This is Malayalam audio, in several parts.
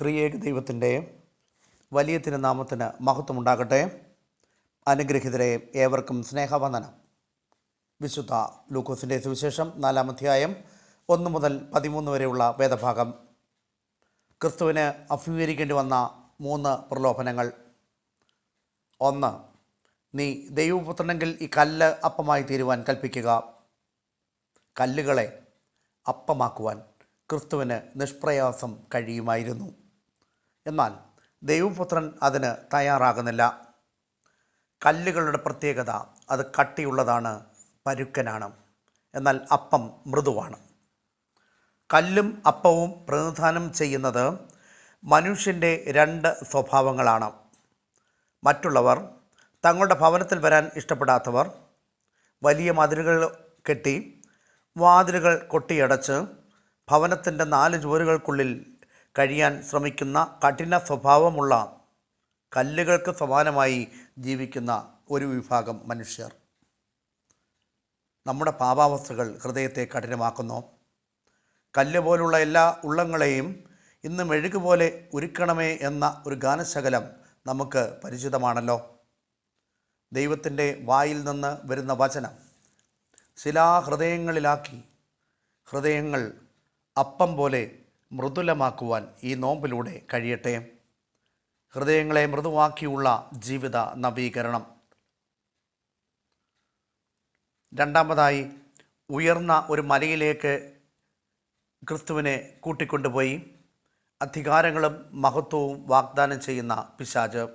ത്രിയേക ദൈവത്തിന്റെ വലിയ തിരുനാമത്തിന് മഹത്വമുണ്ടാകട്ടെ. അനുഗ്രഹിതരെ ഏവർക്കും സ്നേഹവന്ദനം. വിശുദ്ധ ലൂക്കോസിന്റെ സുവിശേഷം നാലാം അധ്യായം ഒന്ന് മുതൽ പതിമൂന്ന് വരെയുള്ള വേദഭാഗം. ക്രിസ്തുവിന് അഭിമുഖീകരിക്കേണ്ടി വന്ന മൂന്ന് പ്രലോഭനങ്ങൾ. ഒന്ന് നീ ദൈവപുത്രനെങ്കിൽ ഈ കല്ല് അപ്പമായി തീരുവാൻ കൽപ്പിക്കുക. കല്ലുകളെ അപ്പമാക്കുവാൻ ക്രിസ്തുവിന് നിഷ്പ്രയാസം കഴിയുമായിരുന്നു. എന്നാൽ ദൈവപുത്രൻ അതിന് തയ്യാറാകുന്നില്ല. കല്ലുകളുടെ പ്രത്യേകത അത് കട്ടിയുള്ളതാണ് പരുക്കനാണ്. എന്നാൽ അപ്പം മൃദുവാണ്. കല്ലും അപ്പവും പ്രതിനിധാനം ചെയ്യുന്നത് മനുഷ്യന്റെ രണ്ട് സ്വഭാവങ്ങളാണ്. മറ്റുള്ളവർ തങ്ങളുടെ ഭവനത്തിൽ വരാൻ ഇഷ്ടപ്പെടാത്തവർ വലിയ മതിലുകൾ കെട്ടി വാതിലുകൾ കൊട്ടിയടച്ച് ഭവനത്തിന്റെ നാല് ചുവരുകൾക്കുള്ളിൽ കഴിയാൻ ശ്രമിക്കുന്ന കഠിന സ്വഭാവമുള്ള കല്ലുകൾക്ക് സമാനമായി ജീവിക്കുന്ന ഒരു വിഭാഗം മനുഷ്യർ. നമ്മുടെ പാപാവസ്ഥകൾ ഹൃദയത്തെ കഠിനമാക്കുന്നു. കല്ല് പോലുള്ള എല്ലാ ഉള്ളങ്ങളെയും ഇന്ന് മെഴുകുപോലെ ഉരുക്കണമേ എന്ന ഒരു ഗാനശകലം നമുക്ക് പരിചിതമാണല്ലോ. ദൈവത്തിന്റെ വായിൽ നിന്ന് വരുന്ന വചനം ശിലാഹൃദയങ്ങളിലാക്കി ഹൃദയങ്ങൾ അപ്പം പോലെ മൃദുലമാക്കുവാൻ ഈ നോമ്പിലൂടെ കഴിയട്ടെ. ഹൃദയങ്ങളെ മൃദുവാക്കിയുള്ള ജീവിത നവീകരണം. രണ്ടാമതായി ഉയർന്ന ഒരു മലയിലേക്ക് ക്രിസ്തുവിനെ കൂട്ടിക്കൊണ്ടുപോയി. അധികാരങ്ങളും മഹത്വവും വാഗ്ദാനം ചെയ്യുന്ന പിശാജ്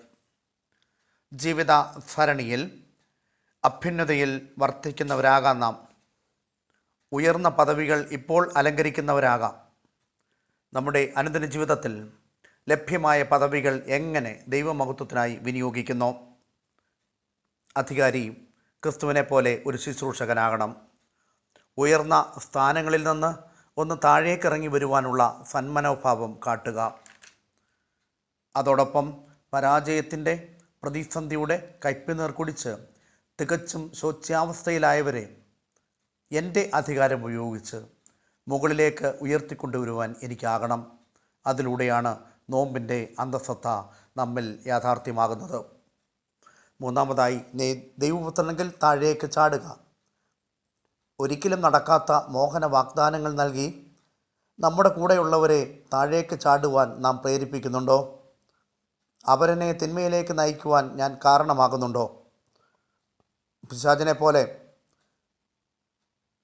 ജീവിത സരണിയിൽ അഭ്യുന്നതയിൽ വർദ്ധിക്കുന്നവരാകാം നാം. ഉയർന്ന പദവികൾ ഇപ്പോൾ അലങ്കരിക്കുന്നവരാകാം. നമ്മുടെ അനുദിന ജീവിതത്തിൽ ലഭ്യമായ പദവികൾ എങ്ങനെ ദൈവമഹത്വത്തിനായി വിനിയോഗിക്കുന്നു? അധികാരി ക്രിസ്തുവിനെ പോലെ ഒരു ശുശ്രൂഷകനാകണം. ഉയർന്ന സ്ഥാനങ്ങളിൽ നിന്ന് ഒന്ന് താഴേക്കിറങ്ങി വരുവാനുള്ള സന്മനോഭാവം കാട്ടുക. അതോടൊപ്പം പരാജയത്തിന്റെ പ്രതിസന്ധിയുടെ കയ്പുനീർ കുടിച്ച് തികച്ചും ശോച്യാവസ്ഥയിലായവരെ എന്റെ അധികാരം ഉപയോഗിച്ച് മുകളിലേക്ക് ഉയർത്തിക്കൊണ്ടുവരുവാൻ എനിക്കാകണം. അതിലൂടെയാണ് നോമ്പിന്റെ അന്തസത്ത നമ്മിൽ യാഥാർത്ഥ്യമാകുന്നത്. മൂന്നാമതായി ദൈവപുത്രനെങ്കിൽ താഴേക്ക് ചാടുക. ഒരിക്കലും നടക്കാത്ത മോഹന വാഗ്ദാനങ്ങൾ നൽകി നമ്മുടെ കൂടെയുള്ളവരെ താഴേക്ക് ചാടുവാൻ നാം പ്രേരിപ്പിക്കുന്നുണ്ടോ? അവരനെ തിന്മയിലേക്ക് നയിക്കുവാൻ ഞാൻ കാരണമാകുന്നുണ്ടോ? പിശാചിനെ പോലെ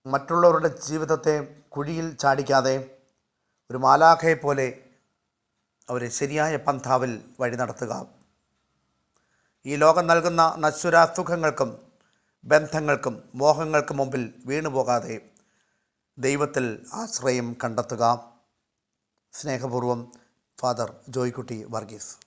മറ്റുള്ളവരുടെ ജീവിതത്തെ കുഴിയിൽ ചാടിക്കാതെ ഒരു മാലാഖയെ പോലെ അവരെ ശരിയായ പന്ഥാവിൽ വഴി നടത്തുക. ഈ ലോകം നൽകുന്ന നശ്വരാസുഖങ്ങൾക്കും ബന്ധങ്ങൾക്കും മോഹങ്ങൾക്കും മുമ്പിൽ വീണുപോകാതെ ദൈവത്തിൽ ആശ്രയം കണ്ടെത്തുക. സ്നേഹപൂർവം ഫാദർ ജോയ്ക്കുട്ടി വർഗീസ്.